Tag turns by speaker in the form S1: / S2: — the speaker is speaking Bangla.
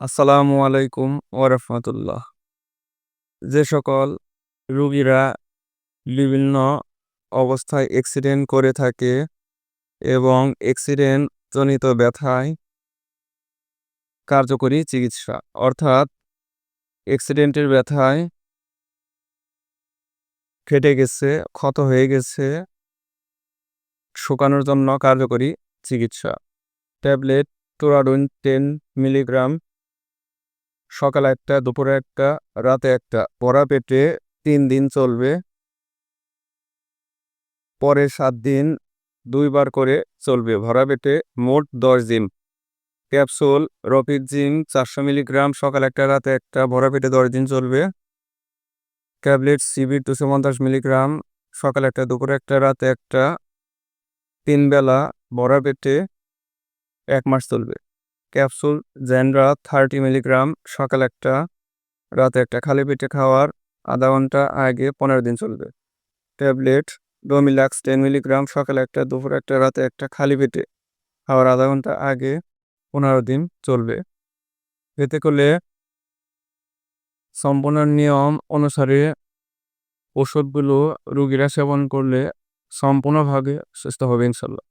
S1: আসসালামু আলাইকুম ওরহমতুল্লাহ যে সকল রুগীরা বিভিন্ন অবস্থায় অ্যাক্সিডেন্ট করে থাকে এবং অ্যাক্সিডেন্ট জনিত ব্যথায় কার্যকরী চিকিৎসা, অর্থাৎ অ্যাক্সিডেন্টের ব্যথায় ফেটে গেছে, ক্ষত হয়ে গেছে, শুকানোর জন্য কার্যকরী চিকিৎসা। ট্যাবলেট টোরাডুন টেন মিলিগ্রাম সকালে একটা, দুপুরে একটা, রাতে একটা। পরা পেটে তিন দিন চলবে। পরে সাত দিন দুইবার করে চলবে। ভরা পেটে মোট দশ দিন ক্যাপসুল রপিক জিম, চারশো মিলিগ্রাম, সকাল একটা, রাতে একটা, ভরা পেটে দশ দিন চলবে। ট্যাবলেট সিবির দুশো পঞ্চাশ মিলিগ্রাম, সকাল একটা, দুপুরে একটা, রাতে একটা। তিন বেলা ভরা পেটে এক মাস চলবে। ক্যাপসুল জেনরা থার্টি মিলিগ্রাম, সকাল একটা, রাতে একটা খালি পেটে খাওয়ার আধা ঘণ্টা আগে পনেরো দিন চলবে। ট্যাবলেট, ডোমিলাক্স টেন মিলিগ্রাম, সকালে একটা, দুপুর একটা, রাতে একটা খালি পেটে খাওয়ার আধা ঘণ্টা আগে পনেরো দিন চলবে। এতে করলে সম্পূর্ণ নিয়ম অনুসারে ওষুধগুলো রুগীরা সেবন করলে সম্পূর্ণভাবে সুস্থ হবে ইনশাল্লাহ